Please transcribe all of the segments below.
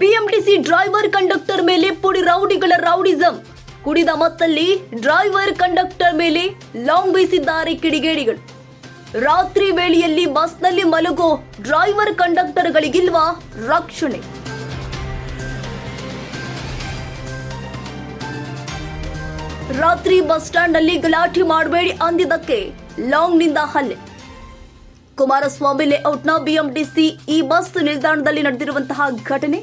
BMTC driver conductor ಮೇಲೆ ಪುಡಿ ರೌಡಿಗಳ rowdyism. ಕುಡಿದ ಮತ್ತಲ್ಲಿ ಡ್ರೈವರ್ ಕಂಡಕ್ಟರ್ ಮೇಲೆ ಲಾಂಗ್ ಬೀಸಿದ್ದಾರೆ ಕಿಡಿಗೇಡಿಗಳು. ರಾತ್ರಿ ವೇಳೆಯಲ್ಲಿ ಬಸ್ನಲ್ಲಿ ಮಲಗೋ ಡ್ರೈವರ್ ಕಂಡಕ್ಟರ್ಗಳಿಗಿಲ್ವಾ ರಕ್ಷಣೆ? ರಾತ್ರಿ ಬಸ್ ಸ್ಟ್ಯಾಂಡ್ನಲ್ಲಿ ಗಲಾಟೆ ಮಾಡಬೇಡಿ ಅಂದಿದ್ದಕ್ಕೆ ಲಾಂಗ್ನಿಂದ ಹಲ್ಲೆ. ಕುಮಾರಸ್ವಾಮಿ ಲೇಔಟ್ನ ಬಿಎಂಟಿಸಿ ಈ ಬಸ್ ನಿಲ್ದಾಣದಲ್ಲಿ ನಡೆದಿರುವಂತಹ ಘಟನೆ?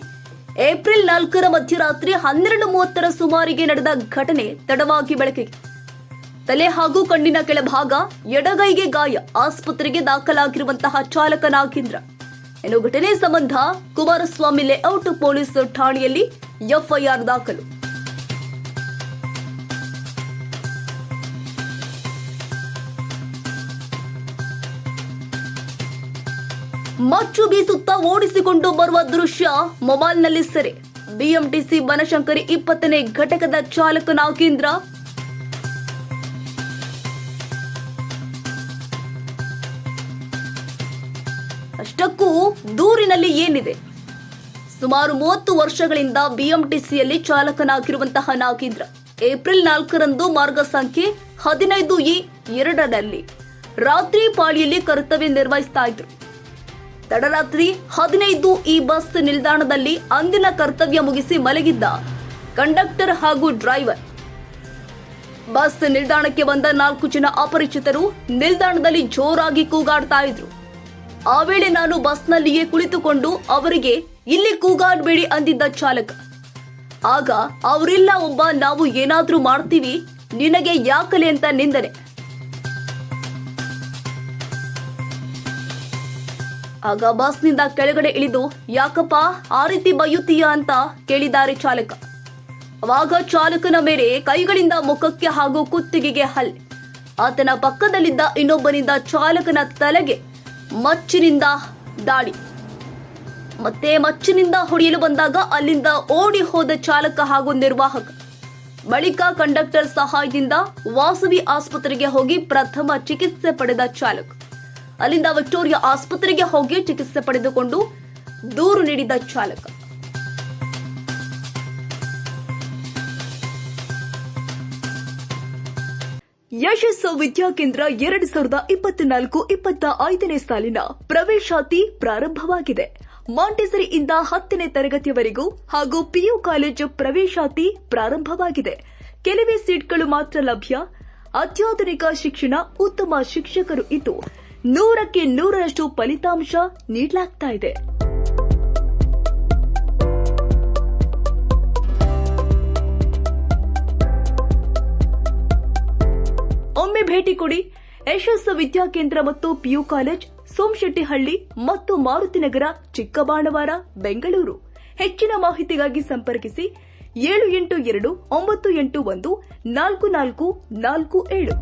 ಏಪ್ರಿಲ್ ನಾಲ್ಕರ ಮಧ್ಯರಾತ್ರಿ ಹನ್ನೆರಡು ಮೂವತ್ತರ ಸುಮಾರಿಗೆ ನಡೆದ ಘಟನೆ ತಡವಾಗಿ ಬೆಳಕಿಗೆ. ತಲೆ ಹಾಗೂ ಕಣ್ಣಿನ ಕೆಳಭಾಗ ಎಡಗೈಗೆ ಗಾಯ, ಆಸ್ಪತ್ರೆಗೆ ದಾಖಲಾಗಿರುವಂತಹ ಚಾಲಕ ನಾಗೇಂದ್ರ. ಇನ್ನು ಘಟನೆ ಸಂಬಂಧ ಕುಮಾರಸ್ವಾಮಿ ಲೇಔಟ್ ಪೊಲೀಸ್ ಠಾಣೆಯಲ್ಲಿ ಎಫ್ಐಆರ್ ದಾಖಲು. ಮಚ್ಚು ಬೀಸುತ್ತಾ ಓಡಿಸಿಕೊಂಡು ಬರುವ ದೃಶ್ಯ ಮೊಬೈಲ್ನಲ್ಲಿ ಸೆರೆ. ಬಿಎಂಟಿಸಿ ಬನಶಂಕರಿ ಇಪ್ಪತ್ತನೇ ಘಟಕದ ಚಾಲಕ ನಾಗೇಂದ್ರ. ಅಷ್ಟಕ್ಕೂ ದೂರಿನಲ್ಲಿ ಏನಿದೆ? ಸುಮಾರು ಮೂವತ್ತು ವರ್ಷಗಳಿಂದ ಬಿಎಂಟಿಸಿಯಲ್ಲಿ ಚಾಲಕನಾಗಿರುವಂತಹ ನಾಗೇಂದ್ರ. ಏಪ್ರಿಲ್ ನಾಲ್ಕರಂದು ಮಾರ್ಗ ಸಂಖ್ಯೆ ಹದಿನೈದು ಇ ಎರಡರಲ್ಲಿ ರಾತ್ರಿ ಪಾಳಿಯಲ್ಲಿ ಕರ್ತವ್ಯ ನಿರ್ವಹಿಸ್ತಾ ಇದ್ರು. ತಡರಾತ್ರಿ ಹದಿನೈದು ಈ ಬಸ್ ನಿಲ್ದಾಣದಲ್ಲಿ ಅಂದಿನ ಕರ್ತವ್ಯ ಮುಗಿಸಿ ಮಲಗಿದ್ದ ಕಂಡಕ್ಟರ್ ಹಾಗೂ ಡ್ರೈವರ್. ಬಸ್ ನಿಲ್ದಾಣಕ್ಕೆ ಬಂದ ನಾಲ್ಕು ಜನ ಅಪರಿಚಿತರು ನಿಲ್ದಾಣದಲ್ಲಿ ಜೋರಾಗಿ ಕೂಗಾಡ್ತಾ ಇದ್ರು. ಆ ವೇಳೆ ನಾನು ಬಸ್ನಲ್ಲಿಯೇ ಕುಳಿತುಕೊಂಡು ಅವರಿಗೆ, ಇಲ್ಲಿ ಕೂಗಾಡಬೇಡಿ ಅಂದಿದ್ದ ಚಾಲಕ. ಆಗ, ಅವರಿಲ್ಲ ಒಬ್ಬ, ನಾವು ಏನಾದ್ರೂ ಮಾಡ್ತೀವಿ, ನಿನಗೆ ಯಾಕಲೆ ಅಂತ ನಿಂದನೆ. ಆಗ ಬಸ್ನಿಂದ ಕೆಳಗಡೆ ಇಳಿದು, ಯಾಕಪ್ಪ, ಆ ರೀತಿ ಬೈಯುತ್ತೀಯ ಅಂತ ಕೇಳಿದ್ದಾರೆ ಚಾಲಕ. ಅವಾಗ ಚಾಲಕನ ಮೇಲೆ ಕೈಗಳಿಂದ ಮುಖಕ್ಕೆ ಹಾಗೂ ಕುತ್ತಿಗೆಗೆ ಹಲ್ಲೆ. ಆತನ ಪಕ್ಕದಲ್ಲಿದ್ದ ಇನ್ನೊಬ್ಬನಿಂದ ಚಾಲಕನ ತಲೆಗೆ ಮಚ್ಚಿನಿಂದ ದಾಳಿ. ಮತ್ತೆ ಮಚ್ಚಿನಿಂದ ಹೊಡೆಯಲು ಬಂದಾಗ ಅಲ್ಲಿಂದ ಓಡಿ ಹೋದ ಚಾಲಕ ಹಾಗೂ ನಿರ್ವಾಹಕ. ಬಳಿಕ ಕಂಡಕ್ಟರ್ ಸಹಾಯದಿಂದ ವಾಸವಿ ಆಸ್ಪತ್ರೆಗೆ ಹೋಗಿ ಪ್ರಥಮ ಚಿಕಿತ್ಸೆ ಪಡೆದ ಚಾಲಕ. ಅಲ್ಲಿಂದ ವಿಕ್ಟೋರಿಯಾ ಆಸ್ಪತ್ರೆಗೆ ಹೋಗಿ ಚಿಕಿತ್ಸೆ ಪಡೆದುಕೊಂಡು ದೂರು ನೀಡಿದ ಚಾಲಕ. ಯಶಸ್ಸು ವಿದ್ಯಾಕೇಂದ್ರ ಎರಡು ಸಾವಿರದ ಇಪ್ಪತ್ನಾಲ್ಕು ಇಪ್ಪತ್ತ ಐದನೇ ಸಾಲಿನ ಪ್ರವೇಶಾತಿ ಪ್ರಾರಂಭವಾಗಿದೆ. ಮಾಂಟೆಸರಿಯಿಂದ ಹತ್ತನೇ ತರಗತಿಯವರೆಗೂ ಹಾಗೂ ಪಿಯು ಕಾಲೇಜು ಪ್ರವೇಶಾತಿ ಪ್ರಾರಂಭವಾಗಿದೆ. ಕೆಲವೇ ಸೀಟ್ಗಳು ಮಾತ್ರ ಲಭ್ಯ. ಅತ್ಯಾಧುನಿಕ ಶಿಕ್ಷಣ ಉತ್ತಮ ಶಿಕ್ಷಕರು ಇದ್ದು ನೂರಕ್ಕೆ ನೂರರಷ್ಟು ಫಲಿತಾಂಶ ನೀಡಲಾಗ್ತಾ ಇದೆ. ಒಮ್ಮೆ ಭೇಟಿ ಕೊಡಿ ಯಶಸ್ಸು ವಿದ್ಯಾಕೇಂದ್ರ ಮತ್ತು ಪಿಯು ಕಾಲೇಜ್, ಸೋಮಶೆಟ್ಟಿಹಳ್ಳಿ ಮತ್ತು ಮಾರುತಿನಗರ ಚಿಕ್ಕಬಾಣವಾರ, ಬೆಂಗಳೂರು. ಹೆಚ್ಚಿನ ಮಾಹಿತಿಗಾಗಿ ಸಂಪರ್ಕಿಸಿ ಏಳು ಎಂಟು ಎರಡು ಒಂಬತ್ತು ಎಂಟು ಒಂದು ನಾಲ್ಕು ನಾಲ್ಕು ನಾಲ್ಕು ಏಳು.